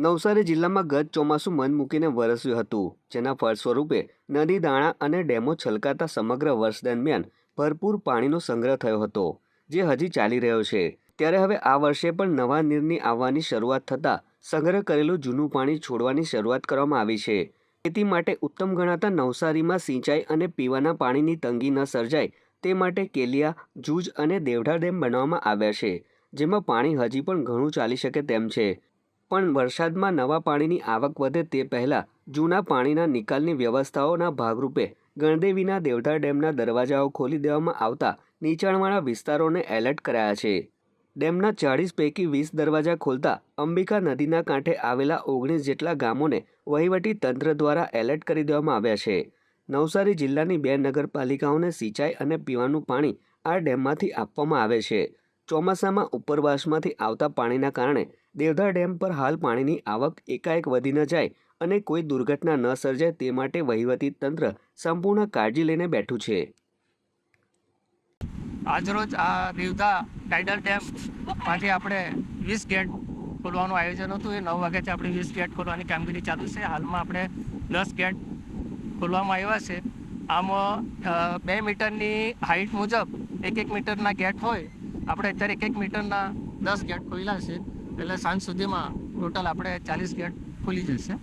નવસારી જિલ્લામાં ગત ચોમાસું મન મૂકીને વરસ્યું હતું, જેના ફળ સ્વરૂપે નદી, દાણા અને ડેમો છલકાતા સમગ્ર વર્ષ દરમિયાન ભરપૂર પાણીનો સંગ્રહ થયો હતો, જે હજી ચાલી રહ્યો છે. ત્યારે હવે આ વર્ષે પણ નવા નીરની આવવાની શરૂઆત થતાં સંગ્રહ કરેલું જૂનું પાણી છોડવાની શરૂઆત કરવામાં આવી છે. ખેતી માટે ઉત્તમ ગણાતા નવસારીમાં સિંચાઈ અને પીવાના પાણીની તંગી ન સર્જાય તે માટે કેલિયા, જૂજ અને દેવઢા ડેમ બનાવવામાં આવ્યા છે, જેમાં પાણી હજી પણ ઘણું ચાલી શકે તેમ છે. પણ વરસાદમાં નવા પાણીની આવક વધે તે પહેલાં જૂના પાણીના નિકાલની વ્યવસ્થાઓના ભાગરૂપે ગણદેવીના દેવધા ડેમના દરવાજાઓ ખોલી દેવામાં આવતા નીચાણવાળા વિસ્તારોને એલર્ટ કરાયા છે. ડેમના ચાળીસ પૈકી વીસ દરવાજા ખોલતા અંબિકા નદીના કાંઠે આવેલા ઓગણીસ જેટલા ગામોને વહીવટી તંત્ર દ્વારા એલર્ટ કરી દેવામાં આવ્યા છે. નવસારી જિલ્લાની બે નગરપાલિકાઓને સિંચાઈ અને પીવાનું પાણી આ ડેમમાંથી આપવામાં આવે છે. ચોમાસામાં ઉપરવાસમાંથી આવતા પાણીના કારણે દેવધર ડેમ પર હાલ પાણીની આવક એકાએક વધી ન જાય અને કોઈ દુર્ઘટના ન સર્જાય તે માટે વહીવટી તંત્ર સંપૂર્ણ કાળજી લઈને બેઠું છે. આજરોજ આ દેવધા ટાઇડલ ડેમમાંથી આપણે વીસ ગેટ ખોલવાનું આયોજન હતું. એ નવ વાગ્યાથી આપણે વીસ ગેટ ખોલવાની કામગીરી ચાલુ છે. હાલમાં આપણે દસ ગેટ ખોલવામાં આવ્યા છે. આમાં બે મીટરની હાઇટ મુજબ એક એક મીટરના ગેટ હોય. આપણે અત્યારે એક એક મીટરના દસ ગેટ ખોલ્યા છે. એટલે સાંજ સુધીમાં ટોટલ આપણે ચાલીસ ગેટ ખુલી જશે.